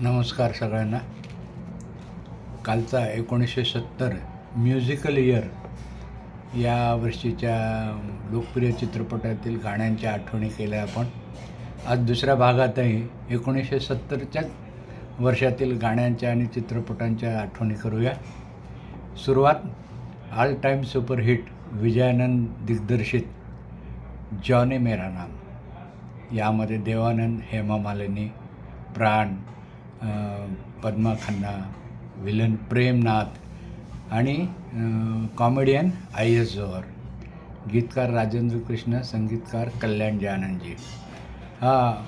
नमस्कार सगळ्यांना. कालचा एकोणीसशे सत्तर म्युझिकल इयर या वर्षीच्या लोकप्रिय चित्रपटातील गाण्यांच्या आठवणी केल्या आपण. आज दुसऱ्या भागातही एकोणीसशे सत्तरच्याच वर्षातील गाण्यांच्या आणि चित्रपटांच्या आठवणी करूया. सुरुवात ऑल टाईम सुपरहिट विजयानंद दिग्दर्शित जॉने मेरा नाम. यामध्ये देवानंद हेमा मालिनी प्राण पद्मा खन्ना विलन प्रेमनाथ आणि कॉमेडियन आय एस जोहर. गीतकार राजेंद्र कृष्ण संगीतकार कल्याण जानंदजी हा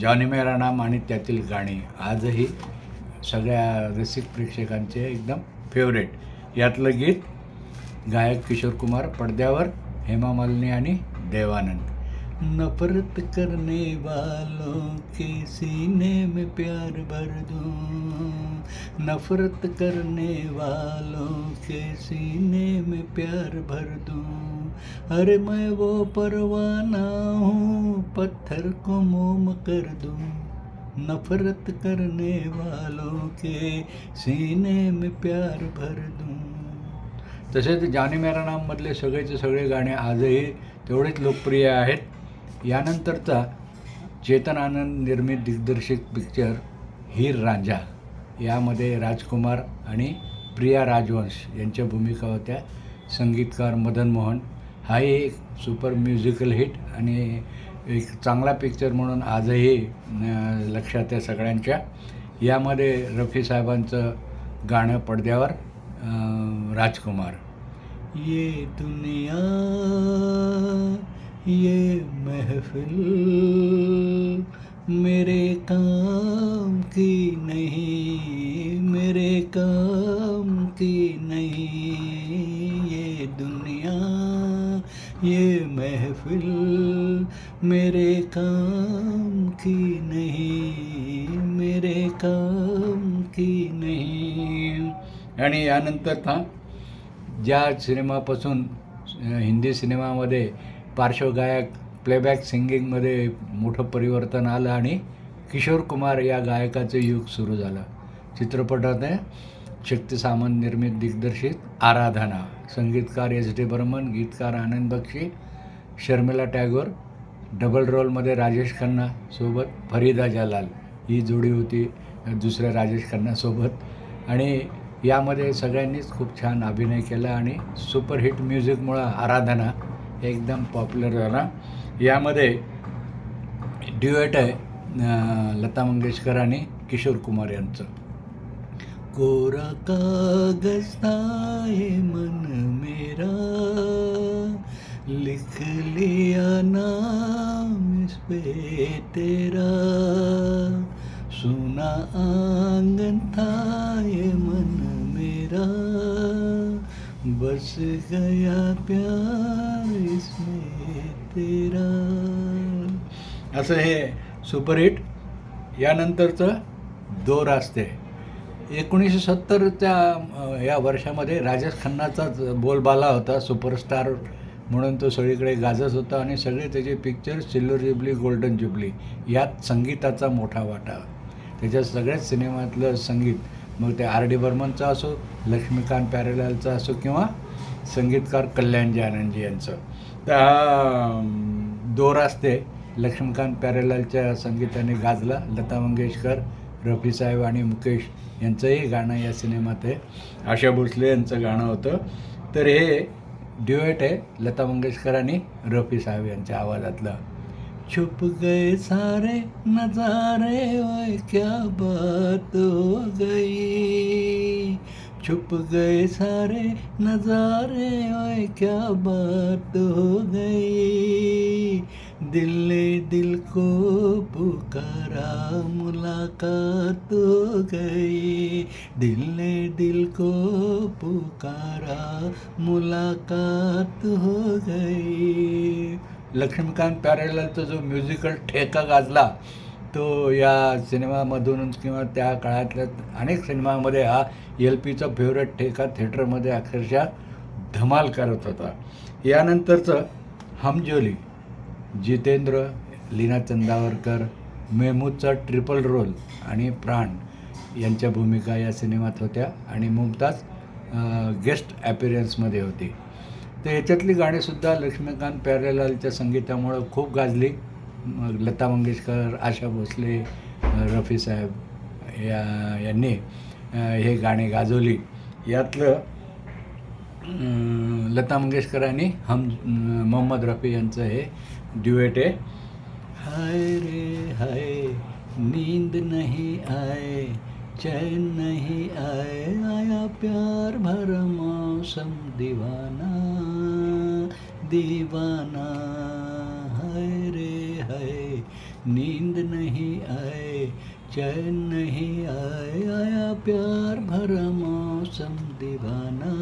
जॉनी मेरा नाम आणि त्यातील गाणी आजही सगळ्या रसिक प्रेक्षकांचे एकदम फेवरेट यातलं गीत गायक किशोर कुमार पडद्यावर हेमा मालिनी आणि देवानंद. नफरत करने वालों के सीने में प्यार भर दूं। नफरत करने वालों के सीने में प्यार भर दूं। अरे मैं वो परवाना हूँ पत्थर को मोम कर दूँ। नफरत करने वालों के सीने में प्यार भर दूं। तसेच जानी मेरा नाममधले सगळेचे सगळे गाणे आजही तेवढेच लोकप्रिय आहेत. यानंतरचा चेतन आनंद निर्मित दिग्दर्शित पिक्चर हीर रांझा. यामध्ये राजकुमार आणि प्रिया राजवंश यांच्या भूमिका होत्या. संगीतकार मदन मोहन. हाही एक सुपर म्युझिकल हिट आणि एक चांगला पिक्चर म्हणून आजही लक्षात आहे सगळ्यांच्या. यामध्ये रफी साहेबांचं गाणं पडद्यावर राजकुमार. ये दुनिया ये महफिल मेरे काम की नहीं मेरे काम की नहीं। ये दुनिया ये महफिल मेरे काम की नहीं मेरे काम की नहीं। आणि यानंतर था ज्या सिनेमापासून हिंदी सिनेमामध्ये पार्श्वगायक प्लेबॅक सिंगिंगमध्ये मोठं परिवर्तन आलं आणि किशोर कुमार या गायकाचं युग सुरू झालं. चित्रपटात शक्ती सामंत निर्मित दिग्दर्शित आराधना संगीतकार एस डी बर्मन गीतकार आनंद बक्षी शर्मिला टॅगोर डबल रोलमध्ये राजेश खन्ना सोबत फरीदा जलाल. ही जोडी होती दुसऱ्या राजेश खन्नासोबत आणि यामध्ये सगळ्यांनीच खूप छान अभिनय केला आणि सुपरहिट म्युझिकमुळं आराधना एकदम पॉप्युलर झाला. यामध्ये ड्युएट आहे लता मंगेशकर आणि किशोर कुमार यांचं. कोरा कागज आहे मन मेरा लिख लिया नाम इस पे तेरा। सुना आंगन था ये मन मेरा बस गया प्यार। तेरा। असं हे सुपरहिट यानंतरचं दो रास्ते एकोणीसशे सत्तरच्या या वर्षामध्ये राजेश खन्नाचाच बोलबाला होता सुपरस्टार म्हणून तो सगळीकडे गाजत होता आणि सगळे त्याचे picture silver jubilee golden jubilee यात संगीताचा मोठा वाटा. त्याच्या सगळ्याच सिनेमातलं संगीत मग ते आर डी बर्मनचं असो लक्ष्मीकांत प्यारेलालचं असो किंवा संगीतकार कल्याणजी आनंदजी यांचं. त्या दोर असते. लक्ष्मीकांत प्यारेलालच्या संगीताने गाजला. लता मंगेशकर रफी साहेब आणि मुकेश यांचंही गाणं या सिनेमात आहे. आशा भोसले यांचं गाणं होतं. तर हे ड्युएट आहे लता मंगेशकर आणि रफी साहेब यांच्या आवाजातलं. छुप गए सारे नजारे ओए क्या बात हो गई. छुप गए सारे नजारे ओए क्या बात हो गई। दिल ने दिल को पुकारा मुलाकात हो गई। दिल ने दिल को पुकारा मुलाकात हो गई। लक्ष्मीकांत प्यारेलालचा जो म्युझिकल ठेका गाजला तो या सिनेमामधूनच किंवा त्या काळातल्या अनेक सिनेमामध्ये हा एल पीचा फेवरेट ठेका थिएटरमध्ये अक्षरशः धमाल करत होता. यानंतरचं हमजोली जितेंद्र लीना चंदावरकर मेहमूदचा ट्रिपल रोल आणि प्राण यांच्या भूमिका या सिनेमात होत्या आणि मुमताज गेस्ट ॲपिरियन्समध्ये होती. तर याच्यातली गाणीसुद्धा लक्ष्मीकांत प्यारेलालच्या संगीतामुळं खूप गाजली. मग लता मंगेशकर आशा भोसले रफी साहेब या यांनी हे गाणे गाजवली. यातलं लता मंगेशकर आणि हम मोहम्मद रफी यांचं हे ड्युएट आहे. हाय रे हाय नींद नहीं आए चैन नहीं आए आया प्यार भर मौसम दीवाना दीवाना. हाय रे है नींद नहीं आए चैन नहीं आए आया प्यार भरा मौसम दीवाना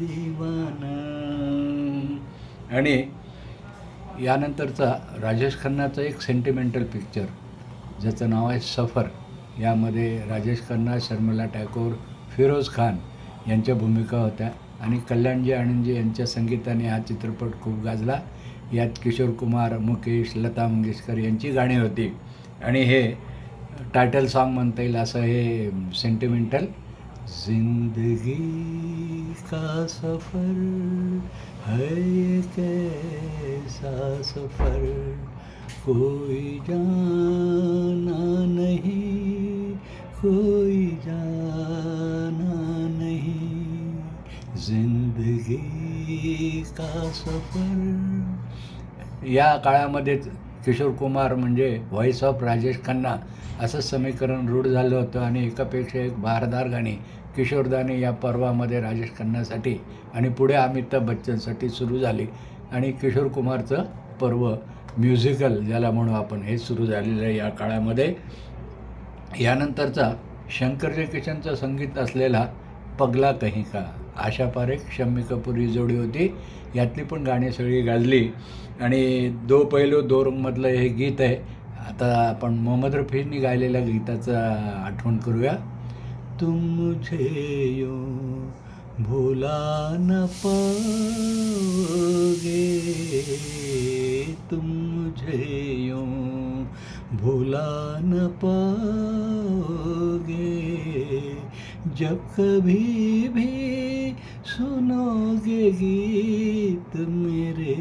दीवाना। आणि यानंतरचा राजेश खन्नाचा एक सेंटिमेंटल पिक्चर ज्याचं नाव आहे सफर. यामध्ये राजेश खन्ना शर्मिला टाकोर फिरोज खान यांच्या भूमिका होत्या. आणि कल्याणजी आनंदजी यांच्या संगीताने हा चित्रपट खूप गाजला. यात किशोर कुमार मुकेश लता मंगेशकर यांची गाणी होती. आणि हे टायटल सॉन्ग म्हणता येईल असं हे सेंटिमेंटल जिंदगी का सफर है कैसा सफर? कोई जाना नहीं कोई जाना नहीं। जिंदगी का सफर या काळामध्येच किशोर कुमार म्हणजे व्हॉइस ऑफ राजेश खन्ना असं समीकरण रूढ झालं होतं आणि एकापेक्षा एक बहारदार गाणी किशोरदाने या पर्वामध्ये राजेश खन्नासाठी आणि पुढे अमिताभ बच्चनसाठी सुरू झाली. आणि किशोर कुमारचं पर्व म्युझिकल ज्याला म्हणू आपण हे सुरू झालेलं आहे या काळामध्ये. यानंतरचा शंकर जयकिशनचं संगीत असलेला पगला कहीं का आशा पारेख शम्मी कपूर ही जोडी होती. यातली पण गाणी सगळी गाजली. आणि दो पहिलो दो रंगमधलं हे गीत आहे. आता आपण मोहम्मद रफींनी गायलेल्या गीताचं आठवण करूया. तुम मुझे यो भुला न पाओगे तुम मुझे भुला न पाओगे जब कभी भी सुनोगे गीत मेरे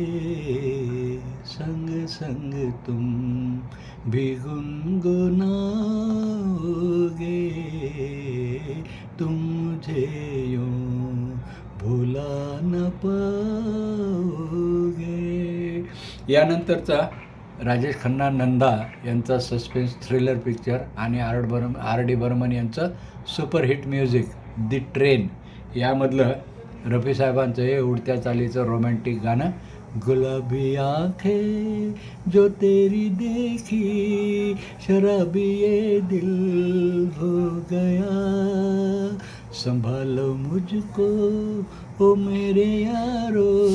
संग संग तुम भी गुनगुनाओगे तुम मुझे यूं भुला न पाओगे। यानंतरचा राजेश खन्ना नंदा यांचा सस्पेन्स थ्रिलर पिक्चर आणि आर बर्म आर डी बर्मन यांचं सुपरहिट म्युझिक दी ट्रेन यामधलं रफी साहेबांचं हे उडत्या चालीचं रोमॅन्टिक गाणं गुलाबी आखे जो तेरी देखी शराबी ये दिल हो गया संभालो मुझको ओ मेरे यारो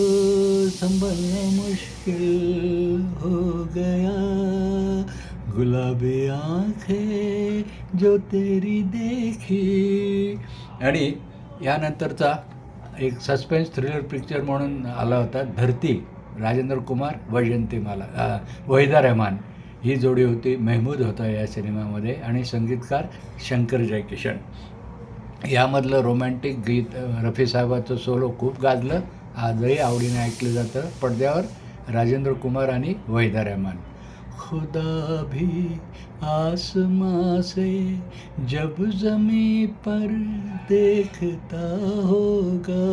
संभालना मुश्किल हो गया गुलाबी आखे जो तेरी देखी. आणि यानंतरचा एक सस्पेन्स थ्रिलर पिक्चर म्हणून आला होता. धरती राजेंद्र कुमार वैजंतीमाला अ, वहिदा रहमान ही जोडी होती. मेहमूद होता या सिनेमामध्ये आणि संगीतकार शंकर जयकिशन. यामधलं रोमॅन्टिक गीत रफी साहेबाचं सोलो खूप गाजलं. आजही आवडीने ऐकलं जातं. पडद्यावर राजेंद्र कुमार आणि वहिदा रहमान. खुदा भी आसमां से जब जमी पर देखता होगा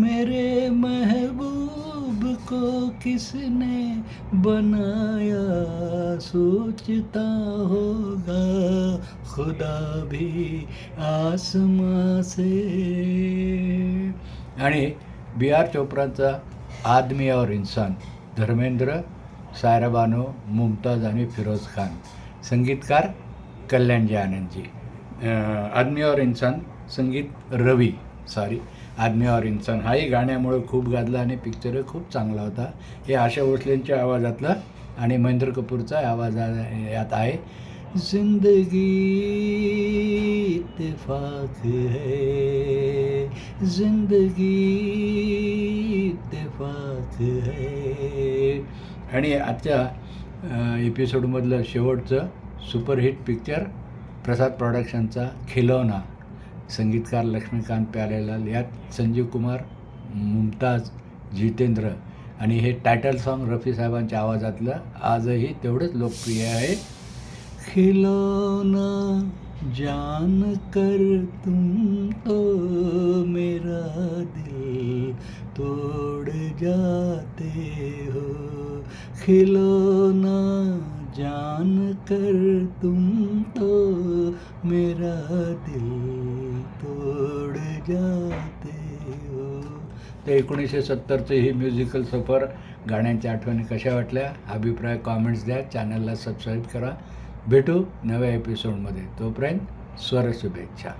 मेरे महबूब को किसने बनाया? सोचता होगा खुदा भी आसमां से आणि बी आर चोप्राचा आदमी और इंसान धर्मेंद्र सायरा बानो मुमताज आणि फिरोज खान. संगीतकार कल्याणजी आनंदजी आदमी और इन्सान संगीत रवी सॉरी आदमी और इन्सान हाही गाण्यामुळे खूप गाजला आणि पिक्चर खूप चांगला होता. हे आशा भोसलेंच्या आवाजातलं आणि महेंद्र कपूरचा आवाज यात आहे. जिंदगी इत्तेफाक है. जिंदगी इत्तेफाक है. आणि आजच्या एपिसोडमधलं शेवटचं सुपरहिट पिक्चर प्रसाद प्रॉडक्शनचा खिलौना. संगीतकार लक्ष्मीकांत प्यारेलाल यात संजीव कुमार मुमताज जितेंद्र आणि हे टायटल सॉन्ग रफी साहेबांच्या आवाजातलं आजही तेवढंच लोकप्रिय आहे. खिलौना जान कर तुम तो मेरा दिल तोड़ जाते हो। खिलौना जान कर तुम तो मेरा दिल तोड़ जाते हो। तर एकोणीसशे सत्तरचं ही म्युझिकल सफर गाण्यांच्या आठवणी कशा वाटल्या? अभिप्राय कॉमेंट्स द्या. चॅनलला सबस्क्राईब करा. भेटू नव्या एपिसोडमध्ये तोपर्यंत स्वर शुभेच्छा